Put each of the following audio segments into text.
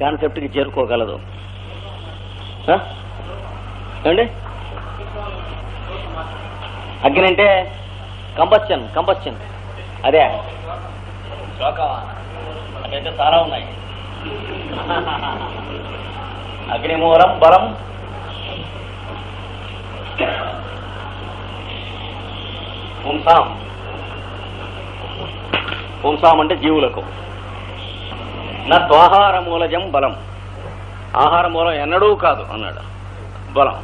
కాన్సెప్ట్కి చేరుకోగలదు. ఏమండి? అగ్ని అంటే కంబస్చన్ కంబస్చన్ అదే. శ్లోకమా అదైతే చాలా ఉన్నాయి అగ్నిమూలం బలం. పుంసాం. పుంసాం అంటే జీవులకు. నా త్వాహార మూలజం బలం. ఆహార మూలం ఎన్నడూ కాదు అన్నాడు. బలం.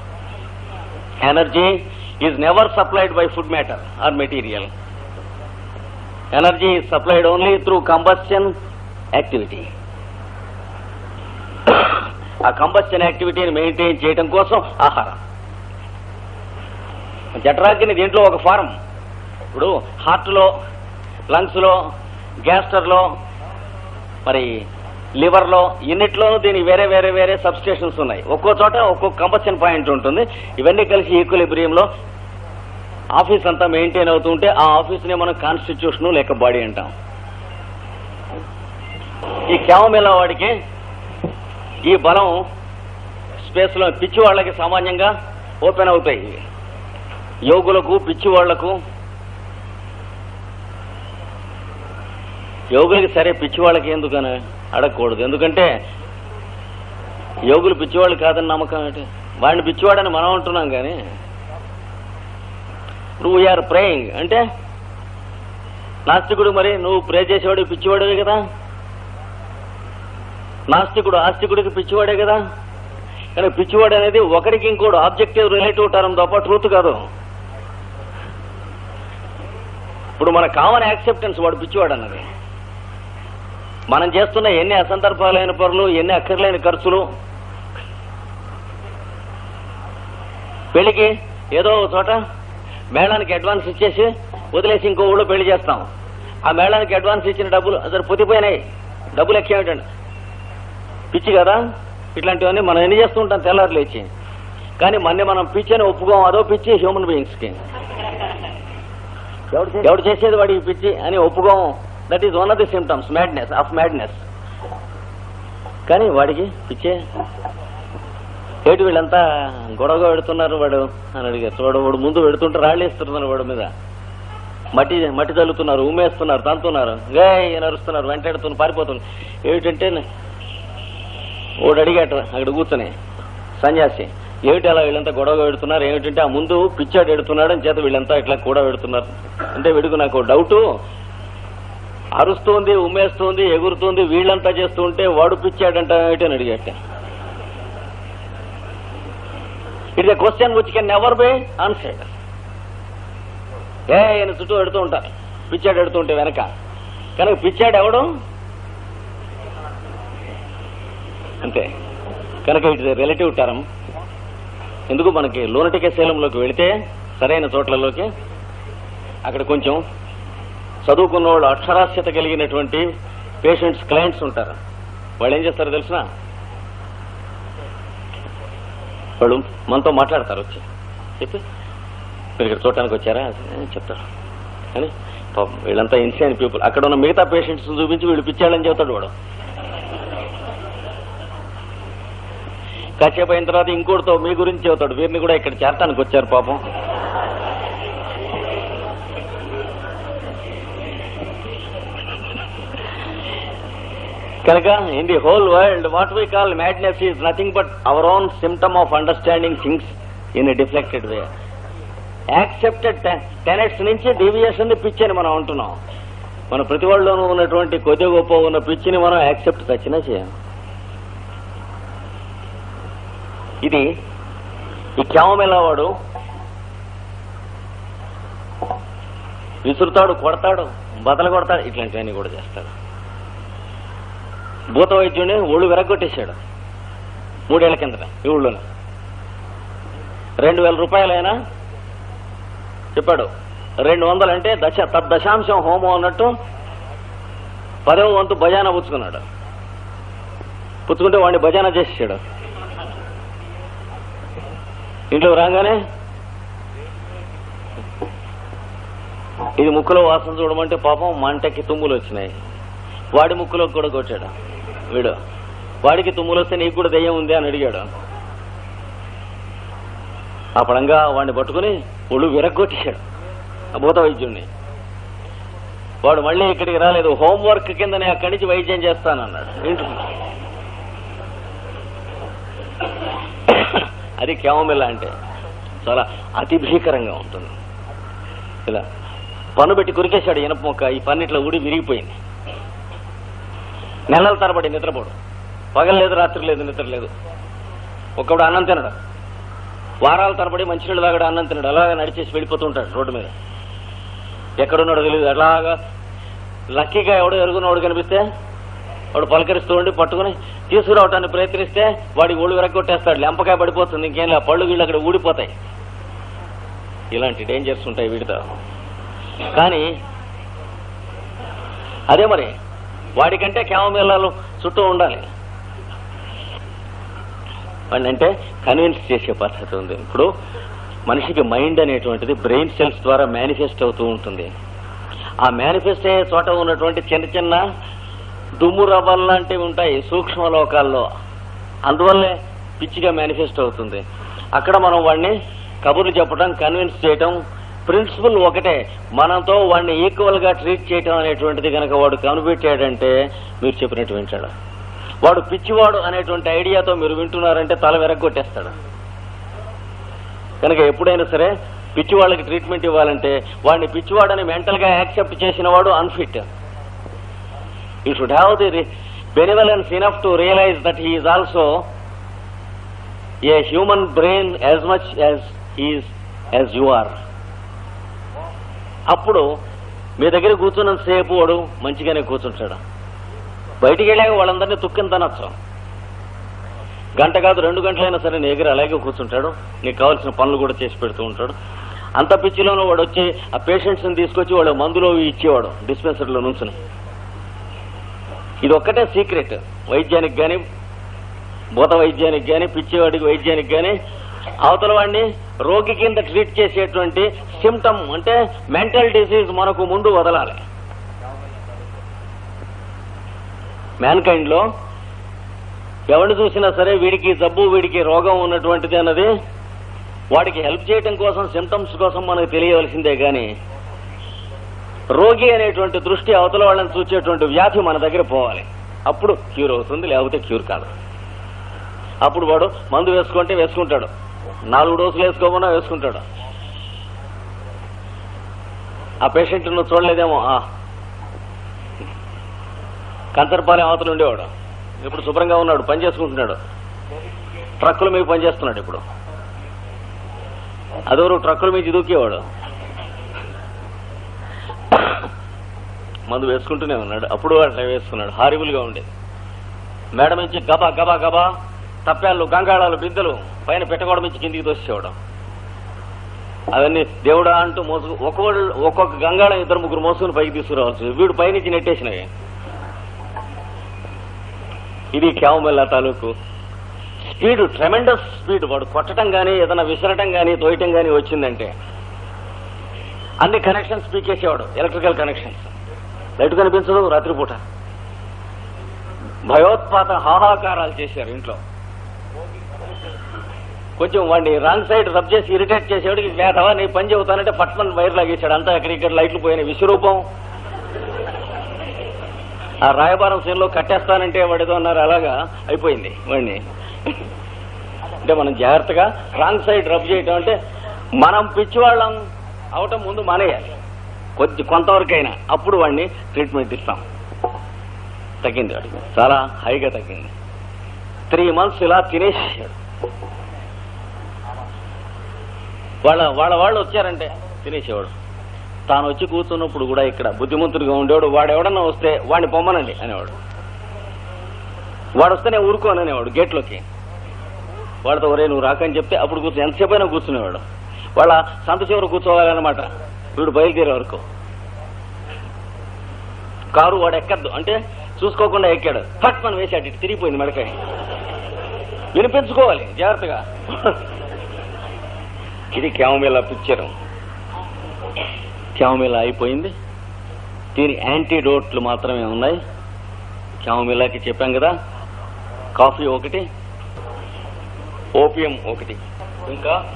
Energy is never supplied by food matter or material. Energy is supplied only through combustion activity. ఆ కంబస్షన్ యాక్టివిటీని మెయింటైన్ చేయడం కోసం ఆహారం. జఠరాగ్ని దీంట్లో ఒక ఫారం. ఇప్పుడు హార్ట్లో లంగ్స్లో గ్యాస్టర్లో మరి లివర్లో ఇన్నిట్లోనూ దీనికి వేరే వేరే వేరే సబ్స్టేషన్స్ ఉన్నాయి. ఒక్కో చోట ఒక్కో కంబషన్ పాయింట్ ఉంటుంది. ఇవన్నీ కలిసి ఈక్వలిబ్రియంలో ఆఫీస్ అంతా మెయింటైన్ అవుతుంటే ఆ ఆఫీస్ని మనం కాన్స్టిట్యూషన్ లేక బాడీ అంటాం. ఈ క్యామమిలా వాడికి ఈ బలం స్పేస్లో పిచ్చి వాళ్ళకి సామాన్యంగా ఓపెన్ అవుతాయి. యోగులకు పిచ్చి వాళ్ళకు యోగులకి సరే పిచ్చి వాళ్ళకి ఎందుకని అడగకూడదు. ఎందుకంటే యోగులు పిచ్చివాళ్ళు కాదని నమ్మకం ఏంటి? వాడిని పిచ్చివాడని మనం అంటున్నాం కానీ ఇప్పుడు వీఆర్ ప్రేయింగ్. అంటే నాస్తికుడు మరి నువ్వు ప్రే చేసేవాడు పిచ్చివాడివి కదా? నాస్తికుడు ఆస్తికుడికి పిచ్చివాడే కదా? కానీ పిచ్చివాడు అనేది ఒకరికి ఇంకోడు ఆబ్జెక్టివ్ రిలేటివ్ టర్మ్ తప్ప ట్రూత్ కాదు. ఇప్పుడు మన కామన్ యాక్సెప్టెన్స్ వాడు పిచ్చివాడు అన్నది. మనం చేస్తున్న ఎన్ని అసందర్భాలైన పనులు ఎన్ని అక్కర్లేని ఖర్చులు. పెళ్ళికి ఏదో ఒక చోట మేళానికి అడ్వాన్స్ ఇచ్చేసి వదిలేసి ఇంకో ఊళ్ళో పెళ్ళి చేస్తాం. ఆ మేళానికి అడ్వాన్స్ ఇచ్చిన డబ్బులు అసలు పొతిపోయినాయి. డబ్బులు ఎక్కేమిటండి పిచ్చి కదా? ఇట్లాంటివన్నీ మనం ఎన్ని చేస్తూ ఉంటాం కానీ మొన్నే మనం పిచ్చి అని ఒప్పుకోం అదో పిచ్చి హ్యూమన్ బీయింగ్స్కి. ఎవడు చేసేది వాడికి పిచ్చి అని ఒప్పుకోం. That is one of the symptoms madness of madness కానీ వాడికి పిచ్చే. ఏటి వీళ్ళంతా గొడవగా పెడుతున్నారు వాడు? అని అడిగారు. చూడు వాడు ముందు పెడుతుంటే రాళ్ళు వేస్తున్నారు వాడు మీద. మట్టి మట్టి చల్లుతున్నారు ఉమ్మేస్తున్నారు తంతున్నారు. గే నరుస్తున్నారు వెంటాడుతున్నారు పారిపోతున్నారు. ఏమిటంటే వాడు అడిగాట అక్కడ కూర్చొని సన్యాసి ఏమిటి అలా వీళ్ళంతా గొడవ పెడుతున్నారు? ఏమిటంటే ఆ ముందు పిచ్చాడు ఎడుతున్నాడు అని చేత వీళ్ళంతా ఇట్లా కూడా పెడుతున్నారు. అంటే వీడికి నాకు డౌటు అరుస్తోంది ఉమ్మేస్తోంది ఎగురుతోంది వీళ్ళంతా చేస్తూ ఉంటే వాడు పిచ్చాడంట ఏమిటి అని అడిగట. It the question which can never by answered ఏ ఆయన చుట్టూ పెడుతూ ఉంటారు పిచ్చాడు ఎడుతుంటే వెనక. కనుక పిచ్చాడు ఎవడు? అంతే. కనుక ఇట్ రిలేటివ్ టర్మ్ ఎందుకు మనకి లోనటికే శైలంలోకి వెళితే సరైన చోట్లలోకి అక్కడ కొంచెం చదువుకున్న వాళ్ళు అక్షరాస్యత కలిగినటువంటి పేషెంట్స్ క్లయింట్స్ ఉంటారు. వాళ్ళు ఏం చేస్తారు తెలిసిన వాళ్ళు మనతో మాట్లాడతారు వచ్చి. చెప్పి. మీరు ఇక్కడ చూడటానికి వచ్చారా? చెప్తారు. అని పాపం వీళ్ళంతా ఇన్సైన్ పీపుల్ అక్కడ ఉన్న మిగతా పేషెంట్స్ చూపించి వీళ్ళు పిచ్చాడని చెబుతాడు వాడు. కాసేపు అయిన తర్వాత ఇంకోటితో మీ గురించి చెబుతాడు. వీరిని కూడా ఇక్కడ చేరటానికి వచ్చారు పాపం. కనుక in the whole world what we call madness is nothing but our own symptom of understanding things in deflected way accepted tenets నుంచి డీవియేషన్ పిచ్ అని మనం అంటున్నాం మన ప్రతి వాళ్ళలోనూ ఉన్నటువంటి కొద్ది గొప్ప ఉన్న పిచ్చిని మనం యాక్సెప్ట్ ఖచ్చితంగా చేయం ఇది ఈ క్యామమెలా వాడు? విసురుతాడు కొడతాడు బదలు కొడతాడు ఇట్లాంటివన్నీ కూడా చేస్తాడు. భూత వైద్యుడిని ఒళ్ళు విరగొట్టేశాడు మూడేళ్ళ కిందట ఈ ఊళ్ళోనే. రెండు వేల రూపాయలైనా చెప్పాడు. రెండు వందలంటే దశ తద్దశాంశం హోమం అన్నట్టు పదవ వంతు భజానా పుచ్చుకున్నాడు. పుచ్చుకుంటే వాడిని భజానా చేసేసాడు. ఇంట్లో రాగానే ఇది ముక్కులో వాసన చూడమంటే పాపం మంటకి తుమ్ములు వచ్చినాయి. వాడి ముక్కులో కూడా కొట్టాడు. వీడు. వాడికి తుమ్ములు వస్తే నీకు కూడా దెయ్యం ఉంది అని అడిగాడు. ఆ పడంగా వాడిని పట్టుకుని ఒళ్ళు విరగ్గొట్టేశాడు ఆ భూత వైద్యుడిని వాడు మళ్ళీ ఇక్కడికి రాలేదు. హోంవర్క్ కింద నేను అక్కడి నుంచి వైద్యం చేస్తానన్నాడు. ఇంట్లో అది క్యామమిల్ల అంటే చాలా అతి భీకరంగా ఉంటుంది. ఇలా పన్ను పెట్టి కురికేశాడు ఇనప మొక్క. ఈ పన్నిట్లో ఊడి విరిగిపోయింది. నెలల తరబడి నిద్రపోడు. పగలు లేదు రాత్రి లేదు నిద్ర లేదు. ఒక్కడు అన్నం తినడు. వారాల తరబడి మంచినీళ్ళు తాగడు అన్నం తినడు. అలాగా నడిచేసి వెళ్ళిపోతూ ఉంటాడు రోడ్డు మీద. ఎక్కడున్నాడు తెలియదు అలాగా లక్కీగా ఎవడో ఎరుగున్నవాడు కనిపిస్తే వాడు పలకరిస్తూ ఉండి పట్టుకుని తీసుకురావటానికి ప్రయత్నిస్తే వాడి ఒళ్ళు విరగొట్టేస్తాడు లెంపకాయ పడిపోతుంది ఇంకేం లే పళ్ళు వీళ్ళు అక్కడ ఊడిపోతాయి. ఇలాంటి డేంజర్స్ ఉంటాయి వీటితో. కానీ అదే మరి వాడికంటే క్యామమేళాలు చుట్టూ ఉండాలి. అంటే కన్విన్స్ చేసే పద్ధతి ఉంది. ఇప్పుడు మనిషికి మైండ్ అనేటువంటిది బ్రెయిన్ సెల్స్ ద్వారా మేనిఫెస్ట్ అవుతూ ఉంటుంది. ఆ మేనిఫెస్ట్ అయ్యే చోట ఉన్నటువంటి చిన్న చిన్న దుమ్ము రవ్వలు లాంటివి ఉంటాయి సూక్ష్మ లోకాల్లో అందువల్లే పిచ్చిగా మేనిఫెస్ట్ అవుతుంది. అక్కడ మనం వాడిని కబుర్లు చెప్పడం కన్విన్స్ చేయటం ప్రిన్సిపల్ ఒకటే మనతో వాడిని ఈక్వల్గా ట్రీట్ చేయటం అనేటువంటిది కనుక వాడు కనిపెట్టాడంటే మీరు చెప్పినట్టు వింటాడు. వాడు పిచ్చివాడు అనేటువంటి ఐడియాతో మీరు వింటున్నారంటే తల వెరగొట్టేస్తాడు కనుక ఎప్పుడైనా సరే పిచ్చివాళ్ళకి ట్రీట్మెంట్ ఇవ్వాలంటే వాడిని పిచ్చివాడని మెంటల్గా యాక్సెప్ట్ చేసిన వాడు unfit you should have the benevolence enough to realise that he is also a human brain as much as he is as you are అప్పుడు మీ దగ్గర కూర్చున్నంత సేపు వాడు మంచిగానే కూర్చుంటాడు. బయటికి వెళ్ళాక వాళ్ళందరినీ తుక్కిన తనొచ్చు గంట కాదు రెండు గంటలైనా సరే నీ దగ్గర అలాగే కూర్చుంటాడు. నీకు కావాల్సిన పనులు కూడా చేసి పెడుతూ ఉంటాడు. అంత పిచ్చిలోనూ వాడు వచ్చి ఆ పేషెంట్స్ని తీసుకొచ్చి వాడు మందులో ఇచ్చేవాడు డిస్పెన్సరీలో నుంచుని. ఇది ఒక్కటే సీక్రెట్ వైద్యానికి కానీ భూత వైద్యానికి కానీ పిచ్చివాడికి వైద్యానికి కానీ అవతల వాడిని రోగి కింద ట్రీట్ చేసేటువంటి సిమ్టమ్ అంటే మెంటల్ డిసీజ్ మనకు ముందు వదలాలి. మ్యాన్కైండ్లో ఎవరిని చూసినా సరే వీడికి జబ్బు వీడికి రోగం ఉన్నటువంటిది అన్నది వాడికి హెల్ప్ చేయటం కోసం సిమ్టమ్స్ కోసం మనకు తెలియవలసిందే కానీ రోగి అనేటువంటి దృష్టి అవతల వాళ్ళని చూసేటువంటి వ్యాధి మన దగ్గర పోవాలి. అప్పుడు క్యూర్ అవుతుంది లేకపోతే క్యూర్ కాదు. అప్పుడు వాడు మందు వేసుకుంటే వేసుకుంటాడు. నాలుగు డోసులు వేసుకోకుండా వేసుకుంటాడు. ఆ పేషెంట్ నువ్వు చూడలేదేమో ఆ. కంచరపాలెం అవతలు ఉండేవాడు. ఇప్పుడు శుభ్రంగా ఉన్నాడు పని చేసుకుంటున్నాడు. ట్రక్కుల మీద పని చేస్తున్నాడు ఇప్పుడు. అదోరు ట్రక్కుల మీద దూకేవాడు మందు వేసుకుంటూనే ఉన్నాడు. అప్పుడు అట్లా వేసుకున్నాడు. హారిబుల్గా ఉండేది. మేడం నుంచి గబా గబా గబా. తప్పాళ్ళు గంగాళాలు బిద్దలు పైన పెట్టకూడదు నుంచి కిందికి తోసేవాడు అవన్నీ దేవుడా అంటూ మోసు ఒక్కొక్కడు ఒక్కొక్క గంగాళం ఇద్దరు ముగ్గురు మోసుకుని పైకి తీసుకురావచ్చు వీడు పైనుంచి నెట్టేసినవి. ఇది క్యావమెల్లా తాలూకు. Speed tremendous speed. వాడు కొట్టడం కానీ ఏదైనా విసరటం కానీ తోయటం కానీ వచ్చిందంటే అన్ని కనెక్షన్స్ పీకేసేవాడు ఎలక్ట్రికల్ కనెక్షన్స్. లైట్ కనిపించదు రాత్రిపూట. భయోత్పాత హాహాకారాలు చేశారు ఇంట్లో. కొంచెం వాడిని రాంగ్ సైడ్ రబ్ చేసి ఇరిటేట్ చేసేవాడికి వేధవా నీ పని చెబుతానంటే పట్మన్ వైర్ లాగేశాడు. అంతా ఇక్కడ ఇక్కడ లైట్లు పోయిన విశ్వరూపం. ఆ రాయబారం సీన్లో కట్టేస్తానంటే వాడితో అన్నారు. అలాగా అయిపోయింది వాడిని. అంటే మనం జాగ్రత్తగా రాంగ్ సైడ్ రబ్ చేయటం అంటే మనం పిచ్చివాళ్ళం అవటం ముందు మానేయాలి. కొద్ది కొంతవరకైనా అప్పుడు వాడిని ట్రీట్మెంట్ ఇస్తాం. తగ్గింది వాడికి. చాలా హైగా తగ్గింది. త్రీ మంత్స్ ఇలా తినేసాడు వాళ్ళ వాళ్ళ వాళ్ళు వచ్చారంటే తినేసేవాడు. తాను వచ్చి కూర్చున్నప్పుడు కూడా ఇక్కడ బుద్ధిమంతుడిగా ఉండేవాడు. వాడు ఎవడన్నా వస్తే వాడిని పొమ్మనండి అనేవాడు. వాడు వస్తేనే ఊరుకోను అనేవాడు గేట్లోకి. వాడితో ఒరే నువ్వు రాకని చెప్తే అప్పుడు కూర్చొని ఎంతసేపు అయినా కూర్చునేవాడు. వాళ్ళ సంత చివర కూర్చోవాలన్నమాట. వీడు బయలుదేరే వరకు. కారు వాడు ఎక్కద్దు. అంటే చూసుకోకుండా ఎక్కాడు. ఫట్ మనం వేసాడు ఇటు తిరిగిపోయింది మెడకాయ. వినిపించుకోవాలి. జాగ్రత్తగా. ఇది క్యామేలా పిక్చర్. క్యామేలా అయిపోయింది. దీని యాంటీడోట్లు మాత్రమే ఉన్నాయి. క్యామేలాకి చెప్పాం కదా. కాఫీ ఒకటి ఓపియం ఒకటి. ఇంకా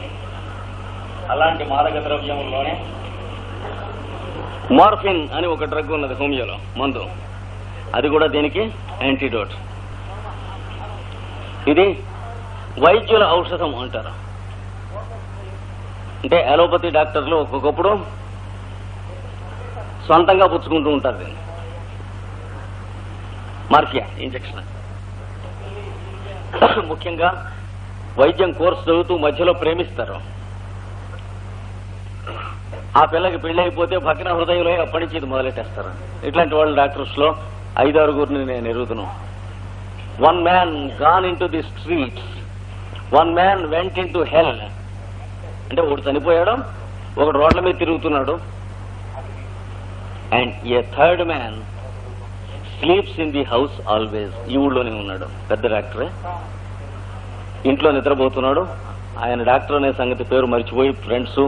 అలాంటి మాదక ద్రవ్యంలోనే మార్ఫిన్ అని ఒక డ్రగ్ ఉన్నది హోమియోలో మందు. అది కూడా దీనికి యాంటీడోట్. ఇది వైద్యుల ఔషధం అంటారు. అంటే అలోపతి డాక్టర్లు ఒక్కొక్కప్పుడు సొంతంగా పుచ్చుకుంటూ ఉంటారు దీన్ని మార్ఫియా ఇంజక్షన్. ముఖ్యంగా వైద్యం కోర్సు చదువుతూ మధ్యలో ప్రేమిస్తారు. ఆ పిల్లకి పెళ్ళి అయిపోతే భగ్న హృదయంలో అప్పటి నుంచి ఇది మొదలెట్టేస్తారు. ఇట్లాంటి వాళ్ళు డాక్టర్స్లో ఐదారుగురిని నేను ఎరుగుతున్నాను one man gone into the streets one man went into health అంటే ఒకడు చనిపోయాడు ఒకడు రోడ్ల మీద తిరుగుతున్నాడు. And a third man sleeps in the house always ఈ ఊళ్ళోనే ఉన్నాడు. పెద్ద డాక్టరే. ఇంట్లో నిద్రపోతున్నాడు. ఆయన డాక్టర్ అనే సంగతి పేరు మర్చిపోయి ఫ్రెండ్స్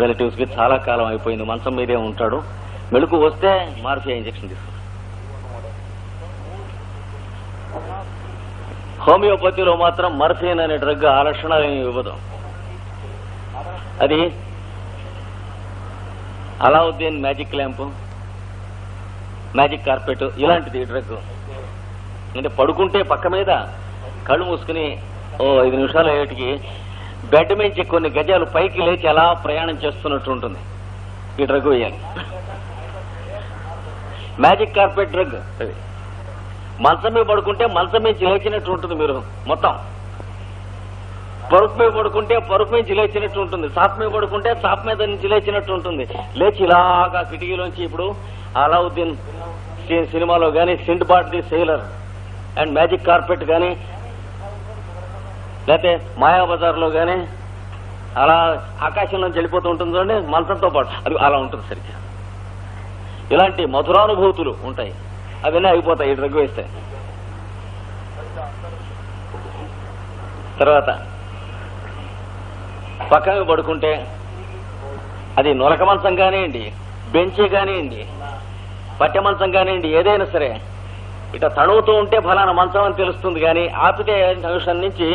రిలేటివ్స్కి చాలా కాలం అయిపోయింది. మంచం మీదే ఉంటాడు. మెలకు వస్తే మార్ఫియా ఇంజక్షన్ తీసుకున్నాడు హోమియోపతిలో మాత్రం మర్ఫిన్ అనే డ్రగ్ ఆ లక్షణాలు ఇవ్వదు. అది Aladdin magic lamp magic carpet ఇలాంటిది డ్రగ్. అంటే పడుకుంటే పక్క మీద కళ్ళు మూసుకుని ఓ ఐదు నిమిషాలు అయ్యేటికి బెడ్ నుంచి కొన్ని గజాలు పైకి లేచి అలా ప్రయాణం చేస్తున్నట్టు ఉంటుంది. ఈ డ్రగ్ వేయాలి. మ్యాజిక్ కార్పెట్ డ్రగ్ అది. మంచం మీద పడుకుంటే మంచం మీద లేచినట్టు ఉంటుంది మీరు మొత్తం. పరుపు మీద పడుకుంటే పరుపు మీద లేచినట్టు ఉంటుంది. సాప్ మీద పడుకుంటే సాప్ మీద నుంచి లేచినట్టు ఉంటుంది. లేచి ఇలాగా కిటికీలోంచి ఇప్పుడు అలావుద్దీన్ సినిమాలో కానీ Sinbad the sailor and magic carpet కానీ లేకపోతే మాయాబజార్లో అలా ఆకాశంలోంచి వెళ్ళిపోతూ ఉంటుంది చూడండి మంచంతో పాటు. అది అలా ఉంటుంది సరిగ్గా. ఇలాంటి మధురానుభూతులు ఉంటాయి. అవన్నీ అయిపోతాయి ఇటు డ్రగ్ వేస్తాయి తర్వాత పక్కన పడుకుంటే అది నొలక మంచం కానివ్వండి బెంచి కానివ్వండి పట్టె మంచం కానివ్వండి ఏదైనా సరే ఇట తడువుతూ ఉంటే ఫలానా మంచం అని తెలుస్తుంది కానీ ఆపితే జంక్షన్ నుంచి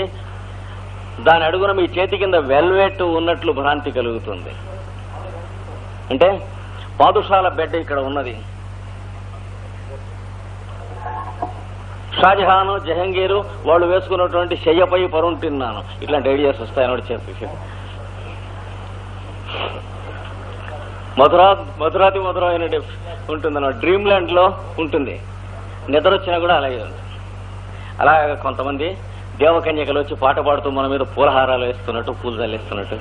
దాని అడుగున మీ చేతి కింద వెల్వెట్ ఉన్నట్లు భ్రాంతి కలుగుతుంది. అంటే పాదుషాల బెడ్ ఇక్కడ ఉన్నది. షాజహాను జహంగీరు వాళ్ళు వేసుకున్నటువంటి శయ్యపై పరుంటున్నాను. ఇట్లాంటి ఐడియాస్ వస్తాయని చెప్పి. మధురా మధురాతి మధురమైన ఉంటుందన్నమాట. డ్రీమ్ ల్యాండ్లో ఉంటుంది. నిద్ర వచ్చినా కూడా అలాగే ఉంటుంది. అలా కొంతమంది దేవకన్యకలు వచ్చి పాట పాడుతూ మన మీద పూలహారాలు వేస్తున్నట్టు పూలు చల్లేస్తున్నట్టు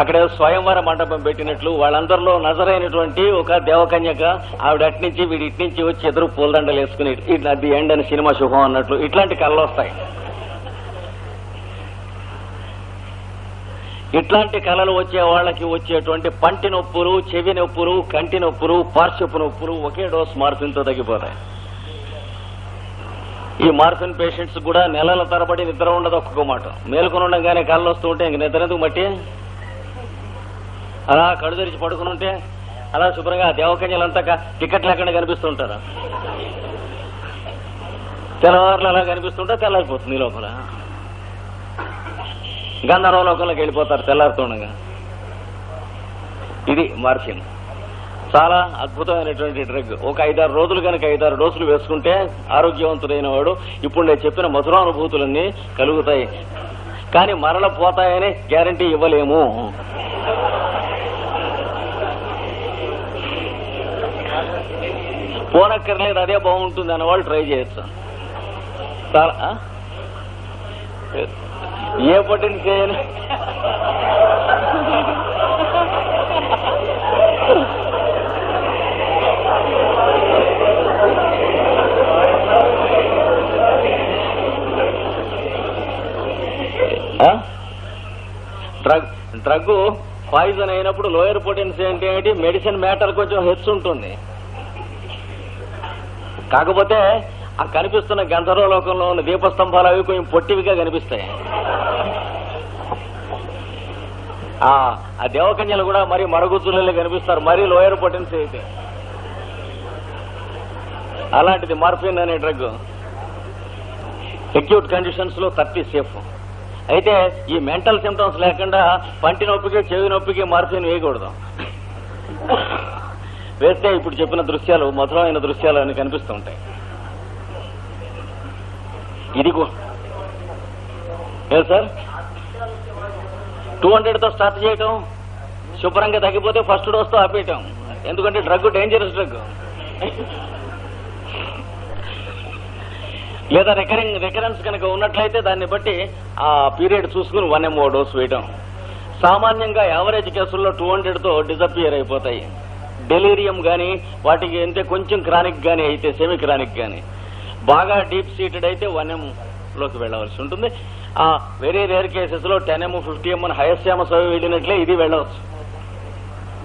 అక్కడ స్వయంవర మండపం పెట్టినట్లు వాళ్ళందరిలో నజరైనటువంటి ఒక దేవకన్యక ఆవిడ అట్నుంచి వీడి ఇట్నుంచి వచ్చి ఎదురు పూలదండలు వేసుకుని ఇట్లా ది ఎండ్ అని సినిమా శుభం అన్నట్లు ఇట్లాంటి కళ్ళు వస్తాయి. ఇట్లాంటి కళలు వచ్చే వాళ్ళకి వచ్చేటువంటి పంటి నొప్పులు చెవి నొప్పులు కంటి నొప్పులు పార్శ్వపు నొప్పులు ఒకే డోస్ మార్ఫిన్తో తగ్గిపోతాయి. ఈ మార్ఫిన్ పేషెంట్స్ కూడా నెలల తరబడి నిద్ర ఉండదు ఒక్కొక్క మాట. మేలుకొని ఉండగానే కళ్ళు వస్తూ ఉంటే ఇంక నిద్ర ఎందుకు మట్టి? అలా కళ్ళు తెరిచి పడుకుని ఉంటే అలా శుభ్రంగా దేవకన్యలంతా టికెట్ లేకుండా కనిపిస్తుంటారు? తెల్లవారులు అలా కనిపిస్తుంటే తెల్లారిపోతుంది ఈ లోపల. గంధర్వ లోకంలోకి వెళ్ళిపోతారు తెల్లారుతుండగా. ఇది మార్ఫిన్. చాలా అద్భుతమైనటువంటి డ్రగ్ ఒక ఐదారు రోజులు కనుక ఐదారు డోసులు వేసుకుంటే ఆరోగ్యవంతుడైన వాడు ఇప్పుడు నేను చెప్పిన మధురానుభూతులన్నీ కలుగుతాయి. కానీ మరల పోతాయని గ్యారంటీ ఇవ్వలేము. పోనక్కర్లేదు అదే బాగుంటుంది అన్న వాళ్ళు ట్రై చేయొచ్చు. చాలా ఏ పట్టింది చేయను? డ్రగ్ డ్రగ్ పాయిజన్ అయినప్పుడు లోయర్ పొటెన్సీ అంటే ఏంటి? మెడిసిన్ మ్యాటర్ కొంచెం హెచ్చు ఉంటుంది. కాకపోతే ఆ కనిపిస్తున్న గంధర్వలోకంలో ఉన్న దీపస్తంభాలు అవి కొంచెం పొట్టివిగా కనిపిస్తాయి. ఆ దేవకన్యలు కూడా మరి మరుగుతులలో కనిపిస్తారు. మరీ లోయర్ పొటెన్సీ అయితే. అలాంటిది మార్ఫిన్ అనే డ్రగ్. అక్యూట్ కండిషన్స్లో థర్టీ సేఫ్. అయితే ఈ మెంటల్ సిమ్టమ్స్ లేకుండా పంటి నొప్పికి చెవి నొప్పికి మార్ఫిన్ వేయకూడదు. వేస్తే ఇప్పుడు చెప్పిన దృశ్యాలు మధురమైన దృశ్యాలు అని కనిపిస్తూ ఉంటాయి. ఇది సార్? టూ హండ్రెడ్తో స్టార్ట్ చేయటం శుభ్రంగా తగ్గిపోతే ఫస్ట్ డోస్తో ఆపేయటం. ఎందుకంటే డ్రగ్ డేంజరస్ డ్రగ్. లేదా రికరింగ్ రికరెన్స్ కనుక ఉన్నట్లయితే దాన్ని బట్టి ఆ పీరియడ్ చూసుకుని వన్ ఎంఓ డోస్ వేయటం. సామాన్యంగా యావరేజ్ కేసుల్లో టూ హండ్రెడ్తో డిజపియర్ అయిపోతాయి. డెలీరియం కానీ వాటికి అంటే కొంచెం క్రానిక్ కానీ అయితే సెమీ క్రానిక్ కానీ బాగా డీప్ సీటెడ్ అయితే వన్ ఎంలోకి వెళ్ళవలసి ఉంటుంది. వెరీ రేర్ కేసెస్లో టెన్ ఎం ఫిఫ్టీ ఎం అని హయస్యామ సవి వెళ్ళినట్లే ఇది వెళ్ళవచ్చు.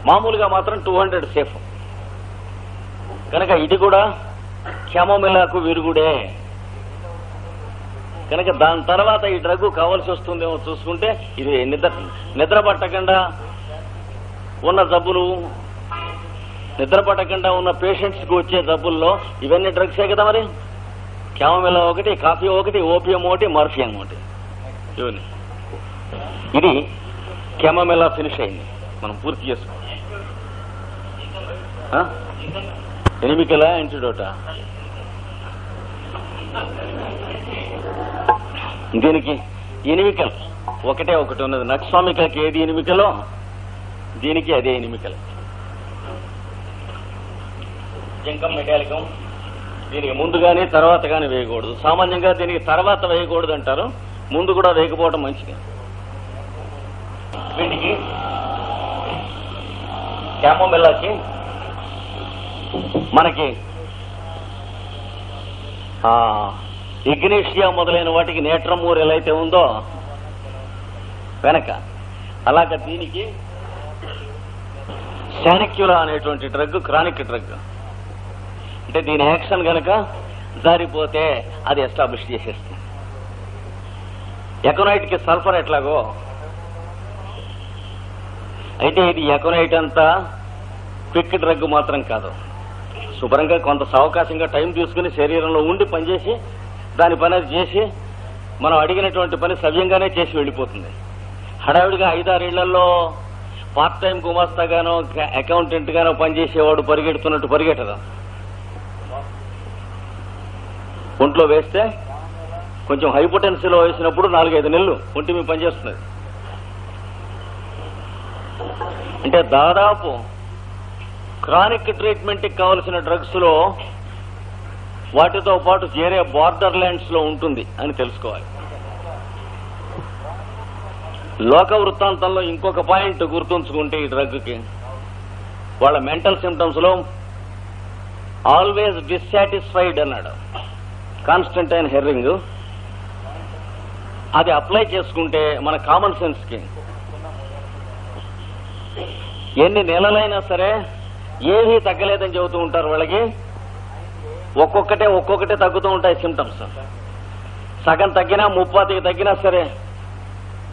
మామూలుగా మాత్రం టూ హండ్రెడ్ సేఫ్ కనుక ఇది కూడా క్షమమిలాకు విరుగుడే. కనుక దాని తర్వాత ఈ డ్రగ్ కావాల్సి వస్తుందేమో చూసుకుంటే ఇది నిద్ర నిద్ర పట్టకుండా ఉన్న జబ్బులు నిద్ర పట్టకుండా ఉన్న పేషెంట్స్కి వచ్చే జబ్బుల్లో ఇవన్నీ డ్రగ్సే కదా మరి? క్యామమిలా ఒకటి కాఫీ ఒకటి ఓపియం ఒకటి మర్ఫియం ఒకటి. ఇది కెమమెలా ఫినిష్ అయింది? మనం పూర్తి చేసుకోవాలి ఆ? ఎనిమికలా యాంటీడోటా దీనికి ఎనిమికల్ ఒకటే ఒకటి ఉన్నది. నక్స్వామికకి ఏది ఎనిమికలో దీనికి అదే ఎనిమికల్ జంకం మెటాలికం. దీనికి ముందు కానీ తర్వాత కానీ వేయకూడదు. సామాన్యంగా దీనికి తర్వాత వేయకూడదు అంటారు ముందు కూడా లేకపోవటం మంచిది. వీటికి క్యామోమెల్లాకి మనకి ఇగ్నేషియా మొదలైన వాటికి నేట్రమూర్ ఎలా అయితే ఉందో వెనక. అలాగ దీనికి శానిక్యులా అనేటువంటి డ్రగ్ క్రానిక్ డ్రగ్. అంటే దీని యాక్షన్ గనక జారిపోతే అది ఎస్టాబ్లిష్ చేసేస్తుంది. ఎకనైట్కి సల్ఫర్ ఎట్లాగో? అయితే ఇది ఎకనైట్ అంతా క్విక్ డ్రగ్ మాత్రం కాదు. శుభ్రంగా కొంత సావకాశంగా టైం తీసుకుని శరీరంలో ఉండి పనిచేసి దాని పని అది చేసి మనం అడిగినటువంటి పని సవ్యంగానే చేసి వెళ్ళిపోతుంది. హడావిడిగా ఐదారేళ్ళలో పార్ట్ టైం గుమాస్తాగానో అకౌంటెంట్ గానో పనిచేసేవాడు పరిగెడుతున్నట్టు పరిగెట్టదు ఒంట్లో వేస్తే కొంచెం హైపోటెన్సీలో వేసినప్పుడు నాలుగైదు నెలలు ఒంటి మీ పనిచేస్తుంది అంటే దాదాపు క్రానిక్ ట్రీట్మెంట్కి కావలసిన డ్రగ్స్లో వాటితో పాటు చేరే బార్డర్ ల్యాండ్స్లో ఉంటుంది అని తెలుసుకోవాలి. లోక వృత్తాంతంలో ఇంకొక పాయింట్ గుర్తుంచుకుంటే ఈ డ్రగ్కి వాళ్ళ మెంటల్ సిమ్టమ్స్లో ఆల్వేస్ డిస్సాటిస్ఫైడ్ అన్నాడు కాన్స్టంటైన్ హెర్రింగ్. అది అప్లై చేసుకుంటే మన కామన్ సెన్స్కి ఎన్ని నెలలైనా సరే ఏమీ తగ్గలేదని చెబుతూ ఉంటారు వాళ్ళకి. ఒక్కొక్కటే ఒక్కొక్కటే తగ్గుతూ ఉంటాయి సిమ్టమ్స్ సగం తగ్గినా ముప్పాతికి తగ్గినా సరే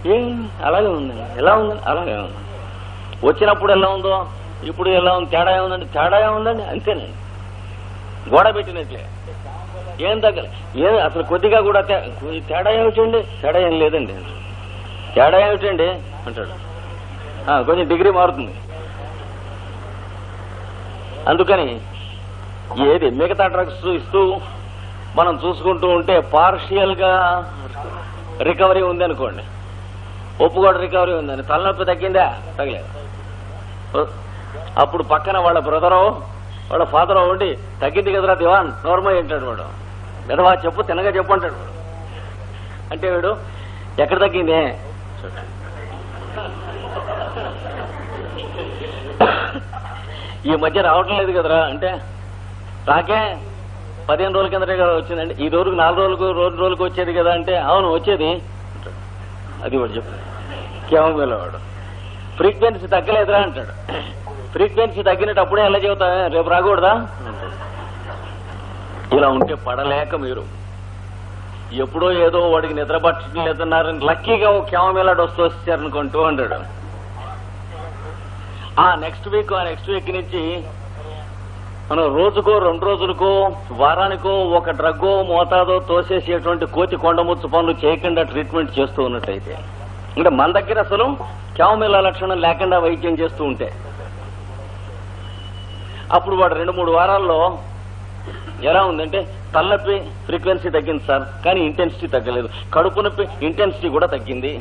ఏ అలాగే ఉంది. ఎలా ఉంది? అలాగే ఉంది. వచ్చినప్పుడు ఎలా ఉందో ఇప్పుడు ఎలా ఉంది? తేడా ఏముందండి? తేడా ఏముందండి? అంతేనండి. గోడ పెట్టినట్లే. ఏం తగ్గదు ఏం అసలు కొద్దిగా కూడా తేడా ఏమిటండి? తేడా ఏం లేదండి. తేడా ఏమిటండి? అంటాడు. కొంచెం డిగ్రీ మారుతుంది. అందుకని ఏది మిగతా డ్రగ్స్ ఇస్తూ మనం చూసుకుంటూ ఉంటే పార్షియల్గా రికవరీ ఉంది అనుకోండి ఒప్పుకోడు రికవరీ ఉందని. తలనొప్పి తగ్గిందా? తగ్గలేదు. అప్పుడు పక్కన వాళ్ళ బ్రదరో వాళ్ళ ఫాదరో ఉండి తగ్గింది కదరా దివాన్? నోర్మల్ ఏంటాడు వాడు. విధవా చెప్పు తినగా చెప్పు అంటాడు. వాడు అంటే వీడు ఎక్కడ తగ్గింది? ఈ మధ్య రావటం లేదు కదరా అంటే రాకే పదిహేను రోజుల కిందటే కదా వచ్చిందండి. ఈ రోజుకు నాలుగు రోజులకు రెండు రోజులకు వచ్చేది కదా అంటే అవును వచ్చేది. అది వాడు చెప్పు కేవలం వాడు. ఫ్రీక్వెన్సీ తగ్గలేదురా అంటాడు. ఫ్రీక్వెన్సీ తగ్గినట్టు అప్పుడే ఎలా చెబుతా రేపు రాకూడదా? ఇలా ఉంటే పడలేక మీరు. ఎప్పుడో ఏదో వాడికి నిద్ర పట్టడం లేదన్నారని లక్కీగా ఓ కెమమేలా వస్తూ వచ్చారనుకోండి టూ హండ్రెడ్ ఆ నెక్స్ట్ వీక్ ఆ నెక్స్ట్ వీక్ నుంచి మనం రోజుకో రెండు రోజులకో వారానికో ఒక డ్రగ్గో మోతాదో తోసేసేటువంటి కోతి కొండముచ్చు పనులు చేయకుండా ట్రీట్మెంట్ చేస్తూ ఉన్నట్టయితే. అంటే మన దగ్గర అసలు క్యామిల లక్షణం లేకుండా వైద్యం చేస్తూ ఉంటే. అప్పుడు వాడు రెండు మూడు వారాల్లో ఎలా ఉందంటే తలనొప్పి ఫ్రీక్వెన్సీ తగ్గింది సార్ కానీ ఇంటెన్సిటీ తగ్గలేదు. కడుపు నొప్పి ఇంటెన్సిటీ కూడా తగ్గింది.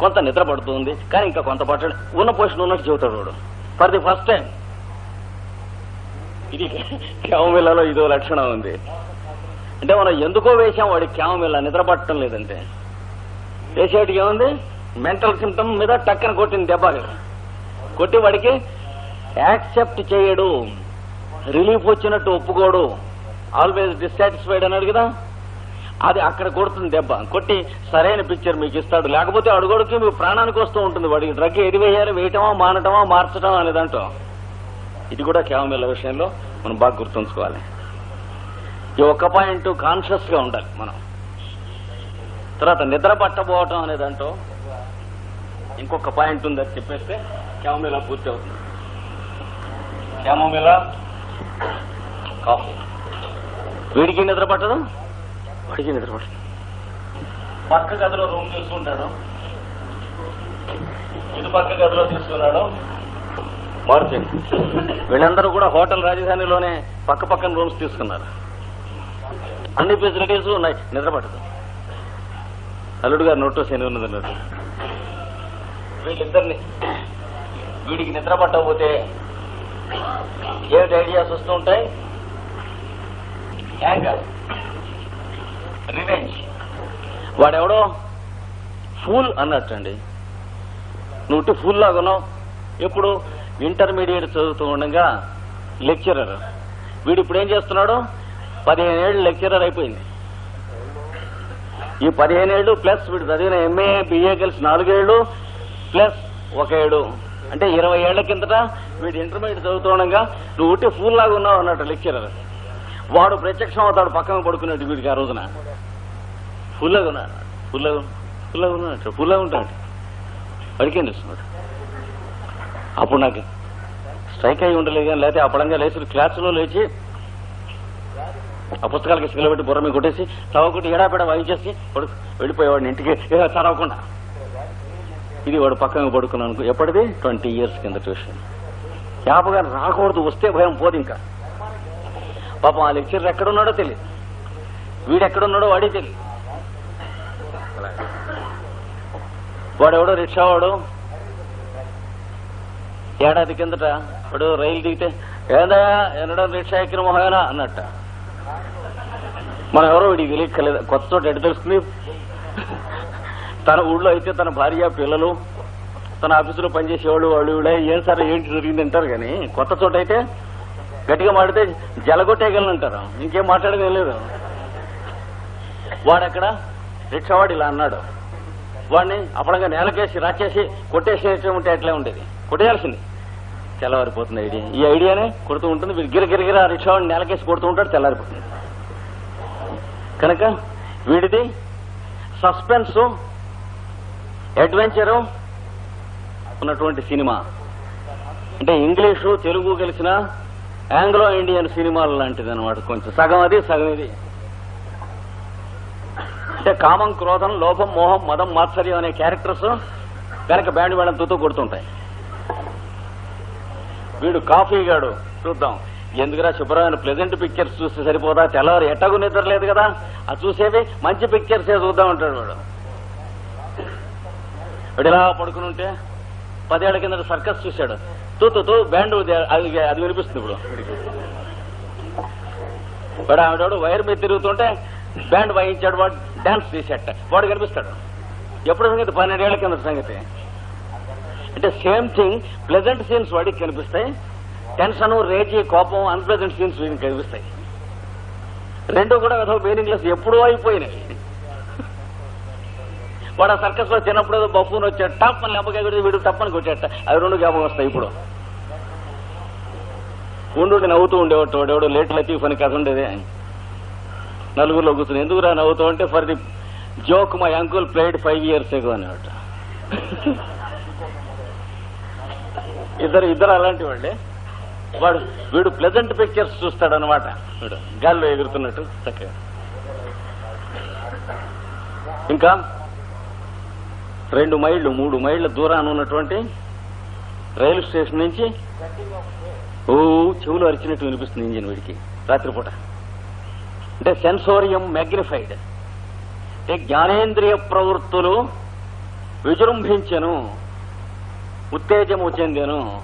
కొంత నిద్ర పడుతుంది కానీ ఇంకా కొంత పట్టడు ఉన్న పొజిషన్ ఉన్నట్టు చెబుతాడు వాడు. ఫర్ ది ఫస్ట్ టైం ఇది క్యామమిల్లలో ఇదో లక్షణం ఉంది. అంటే మనం ఎందుకో వేసాం వాడికి క్యామమిల్ల నిద్ర పట్టడం లేదంటే. వేసేటికి ఏముంది? మెంటల్ సిమ్టమ్ మీద టక్కన కొట్టింది దెబ్బ కొట్టి వాడికి యాక్సెప్ట్ చేయడు. రిలీఫ్ వచ్చినట్టు ఒప్పుకోడు. ఆల్వేస్ డిస్సాటిస్ఫైడ్ అన్నాడు కదా అది అక్కడ కొడుతుంది దెబ్బ. కొట్టి సరైన పిక్చర్ మీకు ఇస్తాడు. లేకపోతే అడుగడుకి మీ ప్రాణానికి వస్తూ ఉంటుంది. వాడికి డ్రగ్ ఏది వేయాలి వేయటమా మానటమా మార్చటమా అనేదంటో ఇది కూడా క్యామమిల్ల విషయంలో మనం బాగా గుర్తుంచుకోవాలి. ఈ ఒక్క పాయింట్ కాన్షియస్గా ఉండాలి మనం. తర్వాత నిద్ర పట్టబోవటం అనేదంటో ఇంకొక పాయింట్ ఉంది చెప్పేస్తే క్యామమిలా పూర్తి అవుతుంది. Camomile coffee. వీడికి నిద్ర పట్టదు వాడికి నిద్ర పట్టదు పక్క గదిలో రూమ్ తీసుకుంటాడు ఇటు పక్క గదిలో తీసుకున్నాడు మార్చింది వీళ్ళందరూ కూడా హోటల్ రాజధానిలోనే పక్క పక్కన రూమ్స్ తీసుకున్నారు. అన్ని ఫెసిలిటీస్ ఉన్నాయి. నిద్ర పట్టదు అల్లుడు గారు నోట్లో శని ఉన్నది అన్నారు వీళ్ళిద్దరిని వీడికి నిద్ర పట్టకపోతే ఏమిటి ఐడియాస్ వస్తూ ఉంటాయి? యాంగర్ రివెంజ్ వాడెవడో? ఫూల్ అన్నట్టండి. నువ్వు ఫుల్ లాగానో ఉన్నావు. ఎప్పుడు? ఇంటర్మీడియట్ చదువుతూ ఉండగా లెక్చరర్ వీడు ఇప్పుడు ఏం చేస్తున్నాడు? పదిహేను ఏళ్ళు లెక్చరర్ అయిపోయింది. ఈ పదిహేను ఏళ్ళు ప్లస్ వీడు చదివిన ఎంఏ బిఏ కలిసి నాలుగేళ్ళు ప్లస్ ఒక ఏడు. అంటే ఇరవై ఏళ్ళ కిందట వీడు ఇంటర్మీడియట్ చదువుతుండగా నువ్వు ఉట్టి ఫుల్ లాగా ఉన్నావు అన్నట్టు లెక్చరర్ వాడు ప్రత్యక్షం అవుతాడు పక్కన పడుకునేట్టు వీడికి ఆ రోజున. ఫుల్గా ఉన్నాడు ఫుల్గా ఫుల్గా ఉన్నాడు ఫుల్గా ఉంటాడు. వాడికి చేస్తున్నాడు? అప్పుడు నాకు స్ట్రైక్ అయి ఉండలేదు కానీ లేకపోతే అప్పడంగా లేచి క్లాసులో లేచి ఆ పుస్తకాలకి సిగలబెట్టి బుర్ర మీద కొట్టేసి చదవకుంటే ఏడాపేడ వాయించేసి పడు వెళ్ళిపోయేవాడిని ఇంటికి. ఏ, చదవకుండా. ఇది వాడు పక్కన పడుకున్నాను ఎప్పటిది? ట్వంటీ ఇయర్స్ కింద ట్యూషన్. జ్ఞాపగా రాకూడదు వస్తే భయం పోదు ఇంకా. పాపం ఆ లెక్చర్ ఎక్కడున్నాడో తెలియదు. వీడు ఎక్కడున్నాడో వాడే తెలియదు. వాడెవడో రిక్షా వాడు ఏడాది కిందట వాడు రైలు దిగితే ఏందా ఎన్నడం రిక్షా ఎక్కిన మొహమేనా అన్నట్ట. మనం ఎవరో వీడికి తెలియక్కర్లేదు. కొత్త చోట ఎటు తెలుస్తుంది? తన ఊళ్ళో అయితే తన భార్య పిల్లలు తన ఆఫీసులో పనిచేసేవాళ్ళు వాళ్ళు ఏం సరే ఏంటి జరిగింది అంటారు కానీ కొత్త చోట అయితే గట్టిగా మాడితే జలగొట్టేయగలను అంటారు. ఇంకేం మాట్లాడగలేదు లేదు. వాడక్కడ రిక్షావాడు ఇలా అన్నాడు. వాడిని అప్పడంగా నేలకేసి రాచేసి కొట్టేసేసి ఉంటే ఎట్లా ఉండేది. కొట్టేయాల్సింది. తెల్లవారిపోతుంది ఐడియా. ఈ ఐడియానే కొడుతూ ఉంటుంది. వీడు గిర ఆ రిక్షావాడిని నేలకేసి కొడుతూ ఉంటాడు తెల్లారిపోతుంది. కనుక వీడిది సస్పెన్స్ అడ్వెంచరు ఉన్నటువంటి సినిమా. అంటే ఇంగ్లీషు తెలుగు కలిసిన ఆంగ్లో ఇండియన్ సినిమాలు లాంటిది అనమాట కొంచెం. సగం అది సగం ఇది. అంటే కామం క్రోధం లోభం మోహం మదం మాత్సర్యం అనే క్యారెక్టర్స్ వెనక బ్యాండ్ మేడం తూతూ కొడుతుంటాయి. వీడు కాఫీ గాడు చూద్దాం. ఎందుకురా శుభ్రమైన ప్లెజెంట్ పిక్చర్స్ చూస్తే సరిపోదా? తెల్లవారు ఎట్టగు నిద్ర లేదు కదా? అది చూసేవి మంచి పిక్చర్స్ చూద్దాం అంటాడు వాడు. వాడు ఇలా పడుకుని ఉంటే పదేళ్ళ కింద సర్కస్ చూశాడు. తూ బ్యాండ్ అది అది వినిపిస్తుంది ఇప్పుడు. వాడు ఆవిడ వైర్ మీద తిరుగుతుంటే బ్యాండ్ వాయించాడు వాడు డాన్స్ చేసేట. వాడు కనిపిస్తాడు. ఎప్పుడు సంగతి పన్నెండేళ్ళ కింద సంగతి. అంటే సేమ్ థింగ్ ప్లెజెంట్ సీన్స్ వాడికి కనిపిస్తాయి. టెన్షన్ రేజీ కోపం అన్ప్లెజెంట్ సీన్స్ వీడికి కనిపిస్తాయి. రెండు కూడా ఏదో మీనింగ్లెస్ ఎప్పుడూ అయిపోయినాయి. వాడు ఆ సర్కస్లో చిన్నప్పుడు ఏదో బఫూన్ వచ్చాడు. టప్ అని లెంపకాయ కొడితే వీడు టప్పని కొట్టాట. అవి రెండు జ్ఞాపకం వస్తాయి ఇప్పుడు. ఉండు నవ్వుతూ ఉండేవాడు ఎవడో లేట్ లతీఫ్ అని కథ ఉండేది. నలుగురిలో కూర్చుని ఎందుకురా నవ్వుతూ ఉంటే for the joke my uncle played five years ago అనేవాడు. ఇద్దరు ఇద్దరు అలాంటి వాళ్ళే. వాడు వీడు ప్లెజెంట్ పిక్చర్స్ చూస్తాడు అనమాట వీడు గాల్లో ఎగురుతున్నట్టు చక్కగా. ఇంకా రెండు మైళ్ళు మూడు మైళ్ళ దూరాన ఉన్నటువంటి రైలు స్టేషన్ నుంచి ఓ చెవులు అరిచినట్టు వినిపిస్తుంది ఇంజిన్ వీడికి రాత్రిపూట. అంటే సెన్సోరియం మ్యాగ్నిఫైడ్. అంటే జ్ఞానేంద్రియ ప్రవృత్తులు విజృంభించను ఉత్తేజము చెందాను.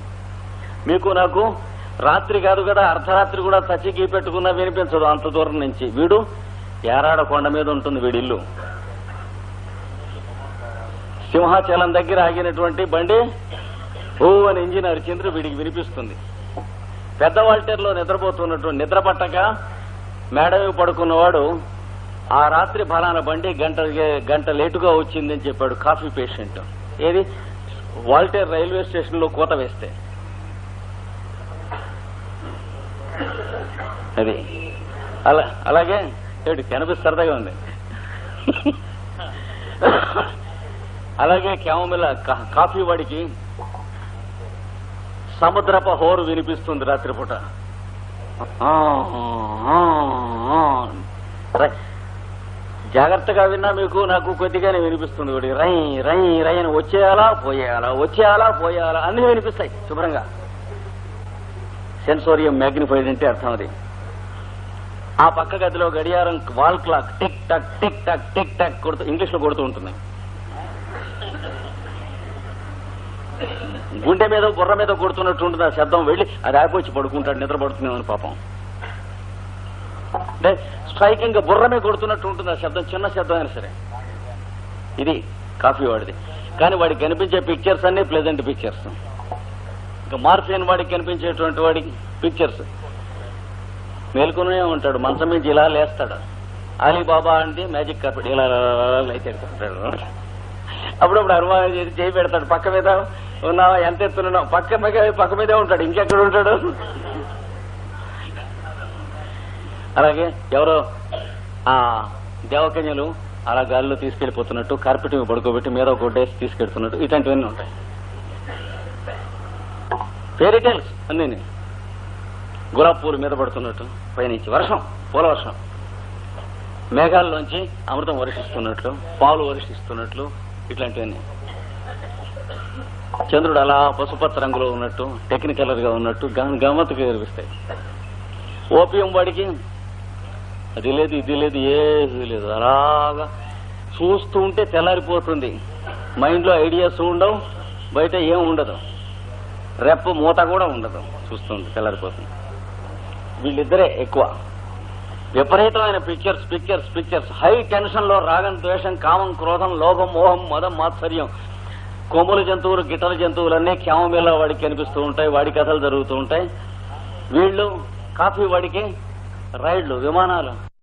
మీకు నాకు రాత్రి కాదు కదా అర్ధరాత్రి కూడా చచ్చికి పెట్టుకున్నా వినిపించదు అంత దూరం నుంచి. వీడు ఏరాడ కొండ మీద ఉంటుంది వీడిల్లు. సింహాచలం దగ్గర ఆగినటువంటి బండి ఓ అని ఇంజిన్ అరిచింద్రు వీడికి వినిపిస్తుంది. పెద్ద వాల్టేర్లో నిద్రపోతున్నటువంటి నిద్ర పట్టక మేడ పడుకున్నవాడు ఆ రాత్రి ఫలానా బండి గంట గంట లేటుగా వచ్చిందని చెప్పాడు కాఫీ పేషెంట్. ఏది? వాల్టేర్ రైల్వే స్టేషన్లో కోత వేస్తే. అది. అలా అలాగే ఏడు కనిపిస్తే సరదాగా ఉంది. అలాగే క్యామమిల కా- కాఫీ వాడికి సముద్రప హోరు వినిపిస్తుంది రాత్రిపూట. రై- జాగ్రత్తగా విన్నా మీకు నాకు కొద్దిగానే వినిపిస్తుంది వీడి రై రై రై అని వచ్చేయాలా పోయేయాలా వచ్చేయాలా పోయేయాలా అన్ని వినిపిస్తాయి శుభ్రంగా. సెన్సోరియం మ్యాగ్నిఫైడ్ అంటే అర్థం అది. ఆ పక్క గదిలో గడియారం wall clock tick tock tick tock tick tock కొడుతూ ఇంగ్లీష్లో కొడుతూ ఉంటుంది. గుండె మీద బుర్ర మీద కొడుతున్నట్టు ఉంటుంది ఆ శబ్దం వెళ్ళి అది ఆగిపోయి పడుకుంటాడు నిద్ర పడుతుందేమని పాపం అంటే స్ట్రైకింగ్ బుర్ర మీద కొడుతున్నట్టు ఉంటుంది ఆ శబ్దం చిన్న శబ్దం అయినా సరే ఇది కాఫీ వాడిది కానీ వాడికి కనిపించే పిక్చర్స్ అన్ని ప్లెజెంట్ పిక్చర్స్ ఇంకా మార్ఫియన్ వాడికి కనిపించేటువంటి వాడికి పిక్చర్స్ మేల్కొనే ఉంటాడు మంచం మీద ఇలా లేస్తాడు అలీబాబా అంటే మ్యాజిక్ కార్పెట్ ఇలా అయితే ఉంటాడు అప్పుడప్పుడు అనుమానం చేసి చేయి పెడతాడు పక్క మీద ఉన్నావా? ఎంత ఎత్తున్నావు పక్క పక్క మీదే ఉంటాడు. ఇంకెక్కడ ఉంటాడు? అలాగే ఎవరో? ఆ దేవకన్యలు అలా గాలిలో తీసుకెళ్ళిపోతున్నట్టు కార్పెట్ మీద పడుకోబెట్టి మీద ఒక గుడ్డేసి తీసుకెళ్తున్నట్టు ఇట్లాంటివన్నీ ఉంటాయి. ఫేరీ టైల్స్ అన్నీ గులాబ్ పూలు మీద పడుతున్నట్టు పైనుంచి వర్షం పూల వర్షం. మేఘాల్లోంచి అమృతం వర్షిస్తున్నట్లు పాలు వర్షిస్తున్నట్లు ఇట్లాంటివన్నీ. చంద్రుడు అలా పసుపచ్చ రంగులో ఉన్నట్టు టెక్నికలర్గా ఉన్నట్టు గమ- కనిపిస్తాయి ఓపియం వాడికి అది లేదు ఇది లేదు ఏది లేదు. అలాగా చూస్తూ ఉంటే తెల్లారిపోతుంది. మైండ్లో ఐడియాస్ ఉండవు బయట ఏం ఉండదు. రెప్ప మూత కూడా ఉండదు. చూస్తుంది తెల్లారిపోతుంది. వీళ్ళిద్దరే ఎక్కువ. విపరీతమైన పిక్చర్స్ పిక్చర్స్ పిక్చర్స్ హై టెన్షన్లో రాగం ద్వేషం కామం క్రోధం లోభం మోహం మదం మాత్సర్యం. కొమ్ముల జంతువులు గిట్టల జంతువులన్నీ క్యామమేళ వాడికి కనిపిస్తూ ఉంటాయి వాడి కథలు జరుగుతూ ఉంటాయి. వీళ్ళు కాఫీ వాడికి రైళ్ళు విమానాలు.